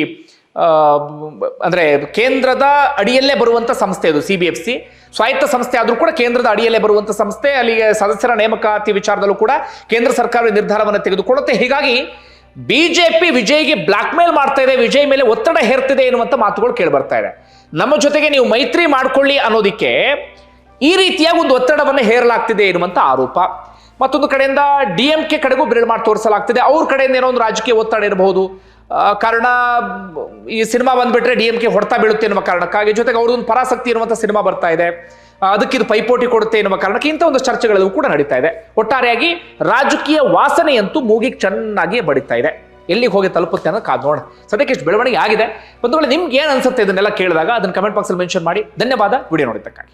ಅಂದ್ರೆ ಕೇಂದ್ರದ ಅಡಿಯಲ್ಲೇ ಬರುವಂಥ ಸಂಸ್ಥೆ ಅದು ಸಿ ಬಿ ಎಫ್ ಸಿ ಸ್ವಾಯತ್ತ ಸಂಸ್ಥೆ ಆದರೂ ಕೂಡ ಕೇಂದ್ರದ ಅಡಿಯಲ್ಲೇ ಬರುವಂಥ ಸಂಸ್ಥೆ, ಅಲ್ಲಿಗೆ ಸದಸ್ಯರ ನೇಮಕಾತಿ ವಿಚಾರದಲ್ಲೂ ಕೂಡ ಕೇಂದ್ರ ಸರ್ಕಾರ ನಿರ್ಧಾರವನ್ನು ತೆಗೆದುಕೊಳ್ಳುತ್ತೆ. ಹೀಗಾಗಿ ಬಿಜೆಪಿ ವಿಜಯ್ಗೆ ಬ್ಲಾಕ್ ಮೇಲ್ ಮಾಡ್ತಾ ಇದೆ, ವಿಜಯ್ ಮೇಲೆ ಒತ್ತಡ ಹೇರ್ತಿದೆ ಎನ್ನುವಂಥ ಮಾತುಗಳು ಕೇಳಿ ಬರ್ತಾ ಇದೆ. ನಮ್ಮ ಜೊತೆಗೆ ನೀವು ಮೈತ್ರಿ ಮಾಡ್ಕೊಳ್ಳಿ ಅನ್ನೋದಕ್ಕೆ ಈ ರೀತಿಯಾಗಿ ಒಂದು ಒತ್ತಡವನ್ನು ಹೇರಲಾಗ್ತಿದೆ ಎನ್ನುವಂಥ ಆರೋಪ. ಮತ್ತೊಂದು ಕಡೆಯಿಂದ ಡಿ ಎಂ ಕೆ ಕಡೆಗೂ ಬೆರಳು ಮಾಡಿ ತೋರಿಸಲಾಗ್ತಿದೆ. ಅವ್ರ ಕಡೆಯಿಂದ ಏನೋ ಒಂದು ರಾಜಕೀಯ ಒತ್ತಡ ಇರಬಹುದು. ಕಾರಣ, ಈ ಸಿನಿಮಾ ಬಂದ್ಬಿಟ್ರೆ ಡಿ ಎಂ ಕೆ ಹೊಡ್ತಾ ಬೀಳುತ್ತೆ ಎನ್ನುವ ಕಾರಣಕ್ಕಾಗಿ, ಜೊತೆಗೆ ಅವ್ರದೊಂದು ಪರಾಸಕ್ತಿ ಇರುವಂತಹ ಸಿನಿಮಾ ಬರ್ತಾ ಇದೆ. ಅದಕ್ಕೆ ಇದು ಪೈಪೋಟಿ ಕೊಡುತ್ತೆ ಎನ್ನುವ ಕಾರಣಕ್ಕೆ ಇಂಥ ಒಂದು ಚರ್ಚೆಗಳಲ್ಲೂ ಕೂಡ ನಡೀತಾ ಇದೆ. ಒಟ್ಟಾರೆಯಾಗಿ ರಾಜಕೀಯ ವಾಸನೆಯಂತೂ ಮೂಗಿಗೆ ಚೆನ್ನಾಗಿ ಬಡಿತಾ ಇದೆ. ಎಲ್ಲಿಗೆ ಹೋಗಿ ತಲುಪುತ್ತೆ ಅನ್ನೋದು ಕಾದು ನೋಡ ಸದ್ಯಕ್ಕೆ ಇಷ್ಟು ಬೆಳವಣಿಗೆ ಆಗಿದೆ. ಒಂದು ವೇಳೆ ನಿಮ್ಗೆ ಏನು ಅನ್ಸುತ್ತೆ ಇದನ್ನೆಲ್ಲ ಕೇಳಿದಾಗ, ಅದನ್ನು ಕಮೆಂಟ್ ಬಾಕ್ಸಲ್ಲಿ ಮೆನ್ಷನ್ ಮಾಡಿ. ಧನ್ಯವಾದ. ವಿಡಿಯೋ ನೋಡಿದ್ದಕ್ಕಾಗಿ.